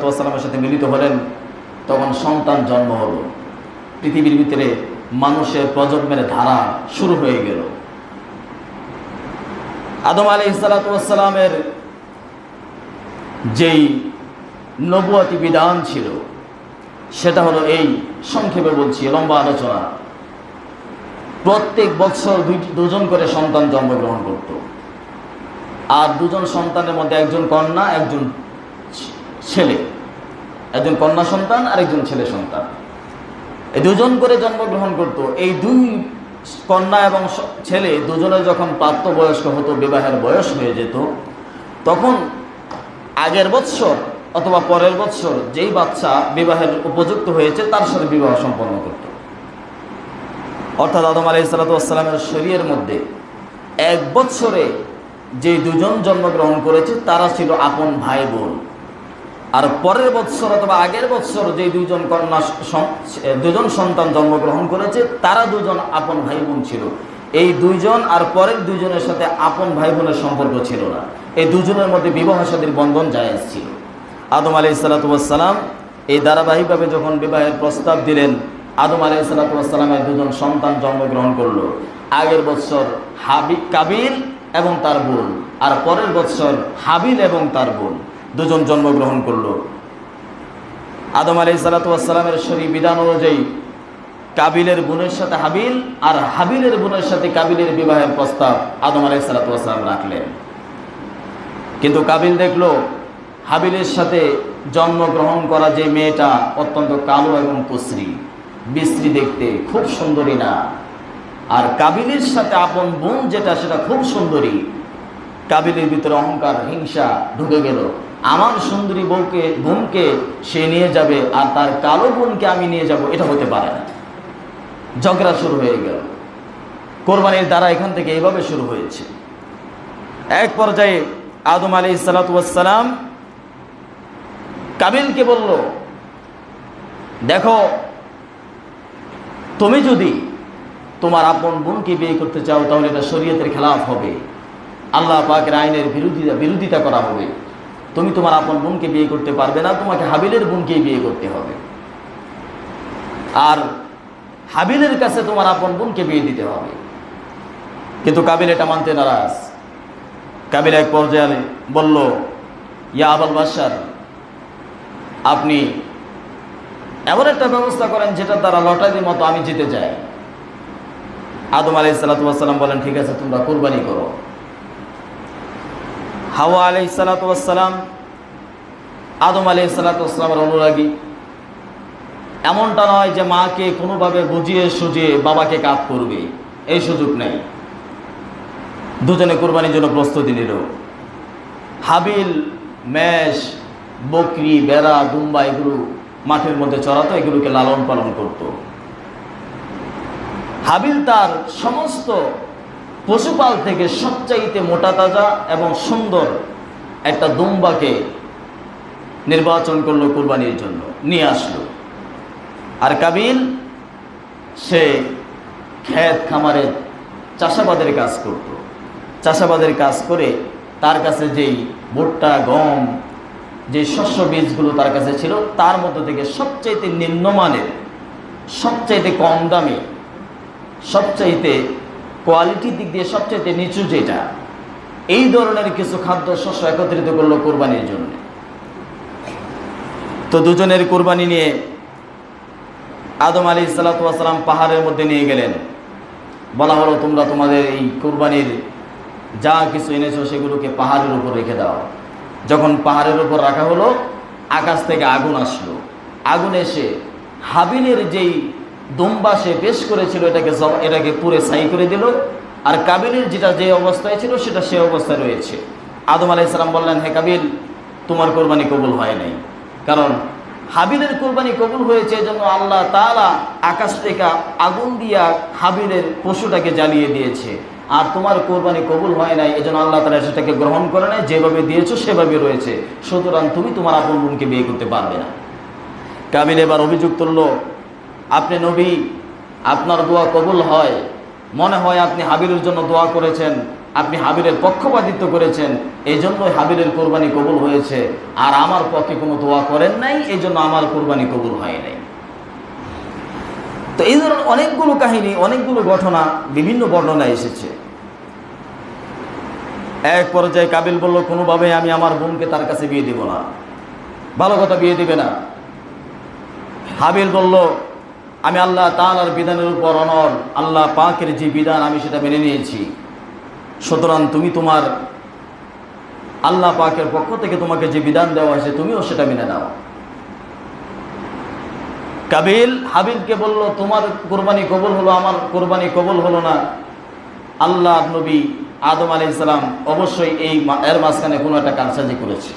সালামের সাথে মিলিত হলেন, তখন সন্তান জন্ম হলো। পৃথিবীর ভিতরে মানুষের প্রজন্মের ধারা শুরু হয়ে গেল। আদম আলী সালাতামের যেই নবুয়াতি বিধান ছিল, সেটা হলো এই, সংক্ষেপে বলছি, লম্বা আলোচনা। প্রত্যেক বছর দুজন করে সন্তান জন্মগ্রহণ করত। আর দুজন সন্তানের মধ্যে একজন কন্যা, একজন ছেলে, একজন কন্যা সন্তান আর একজন ছেলে সন্তান। এই দুজন করে জন্মগ্রহণ করত। এই দুই কন্যা এবং ছেলে দুজনে যখন প্রাপ্তবয়স্ক হতো, বিবাহের বয়স হয়ে যেত, তখন আগের বৎসর অথবা পরের বৎসর যেই বাচ্চা বিবাহের উপযুক্ত হয়েছে, তার সাথে বিবাহ সম্পন্ন করত। অর্থাৎ আদম আলাই সালাতামের শরীরের মধ্যে এক বৎসরে যে দুজন জন্মগ্রহণ করেছে, তারা ছিল আপন ভাই বোন আর পরের বৎসর অথবা আগের বৎসর যে দুইজন কন্যা দুজন সন্তান জন্মগ্রহণ করেছে, তারা দুজন আপন ভাই বোন ছিল। এই দুইজন আর পরের দুইজনের সাথে আপন ভাই বোনের সম্পর্ক ছিল না। এই দুজনের মধ্যে বিবাহ সাদীর বন্ধন জায়েজ ছিল। আদম আলি সালাতাম এই ধারাবাহিকভাবে যখন বিবাহের প্রস্তাব দিলেন, আদম আলি সালাতামের দুজন সন্তান জন্মগ্রহণ করল। আগের বৎসর হাবি কাবিল এবং তার বোন, আর পরের বৎসর হাবিল এবং তার বোন। দুজন জন্মগ্রহণ করল। আদম আলি সালাতামের শরী বিধান অনুযায়ী কাবিলের বোনের সাথে হাবিল আর হাবিলের বোনের সাথে কাবিলের বিবাহের প্রস্তাব আদম আলাই সালাতাম রাখলেন। কিন্তু কাবিল দেখল হাবিলের সাথে জন্মগ্রহণ করা যে মেয়েটা অত্যন্ত কালো এবং কুশ্রী, বিশ্রী দেখতে খুব সুন্দরী না। আর কাবিলের সাথে আপন বোন যেটা, সেটা খুব সুন্দরী। কাবিলের ভিতরে অহংকার, হিংসা ঢুকে গেল। আমার সুন্দরী বউকে, বোনকে সে নিয়ে যাবে আর তার কালো বোনকে আমি নিয়ে যাব, এটা হতে পারে না। ঝগড়া শুরু হয়ে গেল। কোরবানির দ্বারা এখান থেকে এইভাবে শুরু হয়েছে। এক পর্যায়ে আদম আলী সালাতাম কাবিলকে বলল, দেখো, তুমি যদি তোমার আপন বোনকে বিয়ে করতে চাও, তাহলে এটা শরীয়তের খেলাফ হবে। আল্লাহ পাকের আইনের বিরোধিতা বিরোধিতা করা হবে। তুমি তোমার আপন বোনকে বিয়ে করতে পারবে না, তোমাকে হাবিলের বোনকেই বিয়ে করতে হবে। আর হাবিলের কাছে তোমার আপন বোনকে বিয়ে দিতে হবে। কিন্তু কাবিল এটা মানতে নারাজ। কাবিল এক পর্যায়ে বলল, ইয়া আবাল বাসার আপনি এমন একটা ব্যবস্থা করেন যেটা দ্বারা লটারির মতো আমি জিতে যাই। আদম সালাতাম বলেন, ঠিক আছে, তোমরা কোরবানি করো। হাওয়া আলাই সালাতাম আদম আলাই সালাতামের অনুরাগী। এমনটা নয় যে মাকে কোনোভাবে বুঝিয়ে সুঝিয়ে বাবাকে কাপ করবে। এই সুযোগ নেই। দুজনে কোরবানির জন্য প্রস্তুতি নিল। হাবিল মেষ বকরি, বেড়া, দুম্বা এগুলো মাঠের মধ্যে চড়াতো, এগুলোকে লালন পালন করত। হাবিল তার সমস্ত পশুপাল থেকে সবচাইতে মোটা তাজা এবং সুন্দর একটা দুম্বাকে নির্বাচন করল কোরবানির জন্য, নিয়ে আসলো। আর কাবিল, সে ক্ষেত খামারে চাষাবাদের কাজ করত। চাষাবাদের কাজ করে তার কাছে যেই ভুট্টা, গম যে শস্য বীজগুলো তার কাছে ছিল, তার মধ্যে থেকে সবচাইতে নিম্নমানের, সবচাইতে কম দামে, সবচাইতে কোয়ালিটির দিক দিয়ে সবচাইতে নিচু যেটা, এই ধরনের কিছু খাদ্য শস্য একত্রিত করল কোরবানির জন্য। তো দুজনের কোরবানি নিয়ে আদম আলী সালাতাম পাহাড়ের মধ্যে নিয়ে গেলেন। বলা হলো, তোমরা তোমাদের এই কোরবানির যা কিছু এনেছো সেগুলোকে পাহাড়ের উপর রেখে দাও। যখন পাহাড়ের উপর রাখা হলো, আকাশ থেকে আগুন আসলো। আগুন এসে হাবিলের যেই দুম্বা সে পেশ করেছিল, এটাকে এটাকে পুরে সাই করে দিল। আর কাবিলের যেটা যে অবস্থায় ছিল, সেটা সে অবস্থায় রয়েছে। আদম আলাইসালাম বললেন, হে কাবিল, তোমার কোরবানি কবুল হয় নাই। কারণ হাবিলের কোরবানি কবুল হয়েছে এজন্য আল্লাহ তাআলা আকাশ থেকে আগুন দিয়া হাবিলের পশুটাকে জ্বালিয়ে দিয়েছে। আর তোমার কোরবানি কবুল হয় নাই, এজন্য আল্লাহ তালা সেটাকে গ্রহণ করে নাই। যেভাবে দিয়েছ, সেভাবে রয়েছে। সুতরাং তুমি তোমার আপন বোনকে বিয়ে করতে পারবে না। কাবিল এবার অভিযোগ তুলল আপনি নবী, আপনার দোয়া কবুল হয়। মনে হয় আপনি হাবিলের জন্য দোয়া করেছেন, আপনি হাবিলের পক্ষপাতিত্ব করেছেন এই জন্যই হাবিলের কোরবানি কবুল হয়েছে। আর আমার পক্ষে কোনো দোয়া করেন নাই এই জন্য আমার কোরবানি কবুল হয় নাই। তো এই ধরনের অনেকগুলো কাহিনী, অনেকগুলো ঘটনা বিভিন্ন বর্ণনায় এসেছে। এক পর্যায়ে কাবিল বলল, কোনোভাবে আমি আমার বোনকে তার কাছে বিয়ে দিব না। ভালো কথা, বিয়ে দিবে না। হাবিল বলল আমি আল্লাহ তালার বিধানের উপর অনর, আল্লাহ পাকের যে বিধান আমি সেটা মেনে নিয়েছি। সুতরাং তুমি তোমার আল্লাহ পাকের পক্ষ থেকে তোমাকে যে বিধান দেওয়া হয়েছে তুমিও সেটা মেনে নাও। কাবিল হাবিলকে বলল, তোমার কোরবানি কবুল হলো, আমার কোরবানি কবুল হলো না। আল্লাহ নবী আদম আলি ইসলাম অবশ্যই এই এর মাঝখানে কোনো একটা কারসাজি করেছে।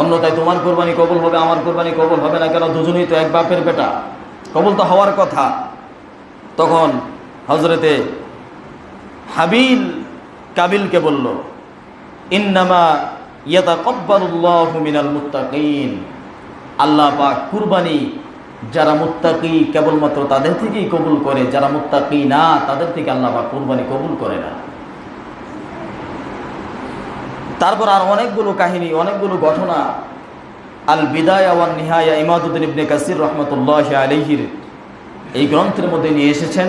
অন্যথায় তোমার কোরবানি কবুল হবে, আমার কোরবানি কবুল হবে না কেন? দুজনেই তো এক বাপের বেটা। কবুল তো হওয়ার কথা। তখন হজরতে হাবিল কাবিলকে বলল, ইন্নামা ইয়াতা কব্বারুল্লাহ মিনাল মুত্তাকিন। আল্লাহ পাক কুরবানি যারা মুত্তাকি কেবলমাত্র তাদের থেকেই কবুল করে, যারা মুত্তাকি না, তাদের থেকে আল্লাহ পাক কুরবানি কবুল করে না। তারপর আর অনেকগুলো কাহিনী, অনেকগুলো ঘটনা আল বিদায় ওয়ান নিহায়া ইমাদুদ্দিন ইবনে কাসির রহমতুল্লাহ আলহির এই গ্রন্থের মধ্যে নিয়ে এসেছেন,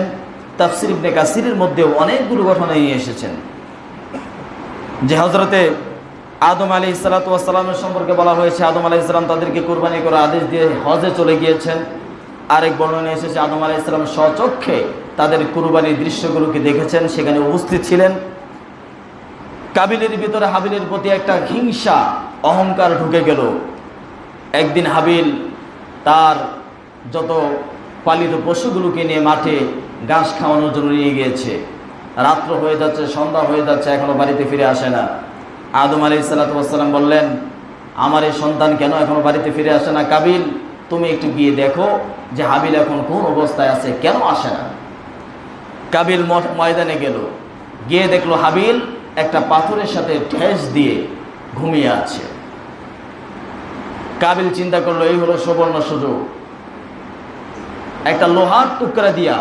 তাফসির ইবনে কাসিরের মধ্যেও অনেকগুলো ঘটনা নিয়ে এসেছেন। যে হজরতে আদম আলী ইসালাতামের সম্পর্কে বলা হয়েছে, আদম আলাহ ইসলাম তাদেরকে কোরবানি করে আদেশ দিয়ে হজে চলে গিয়েছেন। আরেক বর্ণনা এসেছে, আদম আলাহ ইসলাম স্বচক্ষে তাদের কুরবানির দৃশ্যগুলোকে দেখেছেন, সেখানে উপস্থিত ছিলেন। কাবিলের ভিতরে হাবিলের প্রতি একটা হিংসা, অহংকার ঢুকে গেল। একদিন হাবিল তার যত পালিত পশুগুলোকে নিয়ে মাঠে ঘাস খাওয়ানোর জন্য নিয়ে গিয়েছে। রাত্র হয়ে যাচ্ছে, সন্ধ্যা হয়ে যাচ্ছে, এখনও বাড়িতে ফিরে আসে না। আদম আলি সাল্লাতাম বললেন, আমার এই সন্তান কেন এখনও বাড়িতে ফিরে আসে না? কাবিল, তুমি একটু গিয়ে দেখো যে হাবিল এখন কোন অবস্থায় আছে, কেন আসে না? কাবিল ময়দানে গেল। গিয়ে দেখল হাবিল একটা পাথরের সাথে ঠেস দিয়ে ঘুমিয়ে আছে। কাবিল চিন্তা করল, এই হলো সুবর্ণ সুযোগ। একটা লোহার টুকরা দিয়া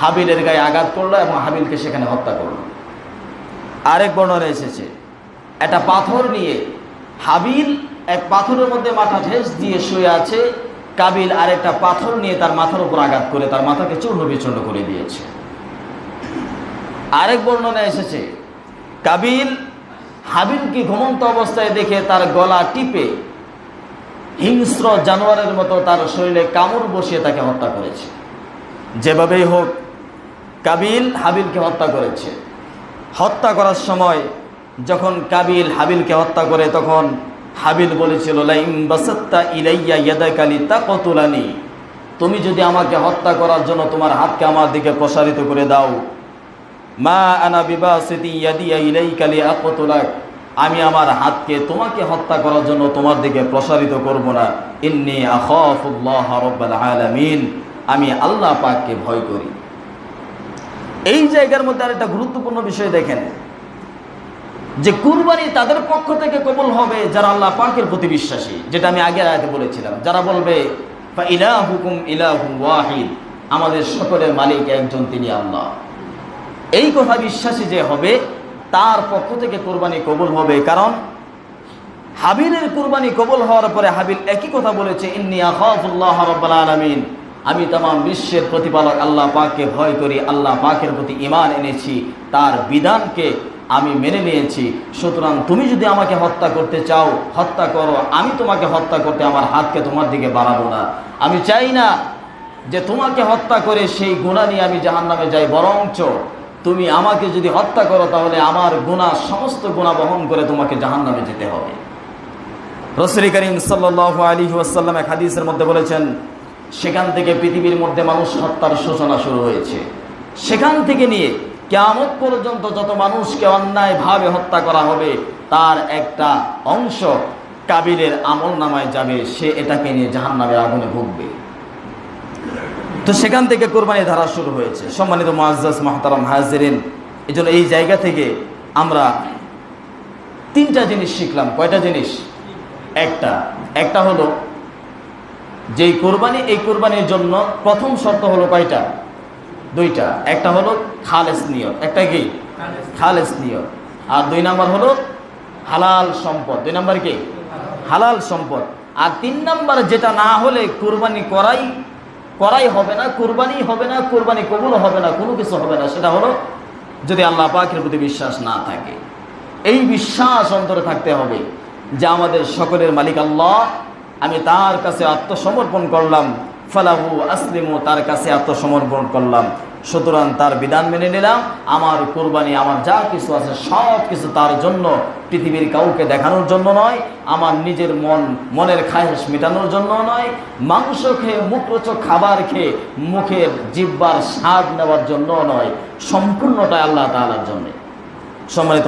হাবিলের গায়ে আঘাত করল এবং হাবিলকে সেখানে হত্যা করল। আরেক বর্ণনা এসেছে, একটা পাথর নিয়ে হাবিল এক পাথরের মধ্যে মাথা ঠেস দিয়ে শুয়ে আছে। কাবিল আরেকটা পাথর নিয়ে তার মাথার উপর আঘাত করে তার মাথাকে চূর্ণ বিচূর্ণ করে দিয়েছে। আরেক বর্ণনা এসেছে, কাবিল হাবিলকে ঘুমন্ত অবস্থায় দেখে তার গলা টিপে হিংস্র জানোয়ারের মতো তার শরীরে কামড় বসিয়ে তাকে হত্যা করেছে। যেভাবেই হোক, কাবিল হাবিলকে হত্যা করেছে। হত্যা করার সময় যখন কাবিল হাবিলকে হত্যা করে, তখন হাবিল বলেছিল লাইম বাসাত্তা ইলাইয়া ইয়াদাকালি তা কতুলানি তুমি যদি আমাকে হত্যা করার জন্য তোমার হাতকে আমার দিকে প্রসারিত করে দাও, মা আনা ইয়াদিয়া ইলাইকালি আকতুলাক আমি আমার হাতকে তোমাকে হত্যা করার জন্য তোমার দিকে প্রসারিত করব না। ইন্নি আখাফুল্লাহ আলামিন। আমি আল্লাহ পাককে ভয় করি। এই জায়গার মধ্যে আর একটা গুরুত্বপূর্ণ বিষয় দেখেন। যে কুরবানি তাদের পক্ষ থেকে কবুল হবে যারা আল্লাহ পাকের প্রতি বিশ্বাসী, যেটা আমি আগের আয়াতে বলেছিলাম। যারা বলবে, ফা ইলাহুকুম ইলাহু ওয়াহিদ আমাদের সকলের মালিক একজন তিনি আল্লাহ। এই কথা বিশ্বাসী যে হবে তার পক্ষ থেকে কোরবানি কবুল হবে। কারণ হাবিলের কোরবানি কবুল হওয়ার পরে হাবিল একই কথা বলেছে, ইন্নি আমি তামাম বিশ্বের প্রতিপালক আল্লাহ পাককে ভয় করি, আল্লাহ পাকের প্রতি ইমান এনেছি, তার বিধানকে আমি মেনে নিয়েছি। সুতরাং তুমি যদি আমাকে হত্যা করতে চাও, হত্যা করো। আমি তোমাকে হত্যা করতে আমার হাতকে তোমার দিকে বাড়াবো না। আমি চাই না যে তোমাকে হত্যা করে সেই গুণা নিয়ে আমি জাহান্নামে যাই, বরঞ্চ তুমি আমাকে যদি হত্যা করো, তাহলে আমার গুণা সমস্ত গুণা বহন করে তোমাকে জাহান্নামে যেতে হবে। রসুল করিম সাল্লাহ আলী ওয়াসাল্লাম এক হাদিসের মধ্যে বলেছেন, সেখান থেকে পৃথিবীর মধ্যে মানুষ হত্যার সূচনা শুরু হয়েছে। সেখান থেকে নিয়ে কেয়ামত পর্যন্ত যত মানুষকে অন্যায়ভাবে হত্যা করা হবে, তার একটা অংশ কাবিলের আমল নামায় যাবে। সে এটাকে নিয়ে জাহান্নামের আগুনে ভুগবে। তো সেখান থেকে কোরবানি ধারা শুরু হয়েছে। সম্মানিত মুআজ্জাজ, মাহতারাম হাজিরিন এই জন্য এই জায়গা থেকে আমরা তিনটা জিনিস শিখলাম। কয়টা জিনিস? একটা। একটা হলো, যেই কোরবানি, এই কোরবানির জন্য প্রথম শর্ত হলো কয়টা? দুইটা। একটা হলো খালেস নিয়ত। একটা কি? খালেস নিয়ত। আর দুই নাম্বার হলো হালাল সম্পদ। দুই নাম্বার কি? হালাল সম্পদ। আর তিন নাম্বার, যেটা না হলে কোরবানি করাই করাই হবে না, কোরবানি হবে না, কোরবানি কবুল হবে না, কোনো কিছু হবে না। সেটা হলো যদি আল্লাহ পাকের প্রতি বিশ্বাস না থাকে। এই বিশ্বাস অন্তরে থাকতে হবে যে আমাদের সকলের মালিক আল্লাহ। আমি তার কাছে আত্মসমর্পণ করলাম। ফালাহু আসলিমু, তার কাছে আত্মসমর্পণ করলাম। সুতরাং তার বিধান মেনে নিলাম। আমার কোরবানি, আমার যা কিছু আছে, সব কিছু তার জন্য, পৃথিবীর কাউকে দেখানোর জন্য নয়, আমার নিজের মন, মনের খায়েশ মেটানোর জন্য নয়, মাংস খেয়ে, মুখরোচক খাবার খেয়ে মুখের জিব্বার স্বাদ নেওয়ার জন্য নয় সম্পূর্ণটা আল্লাহ তালার জন্যে। সম্মানিত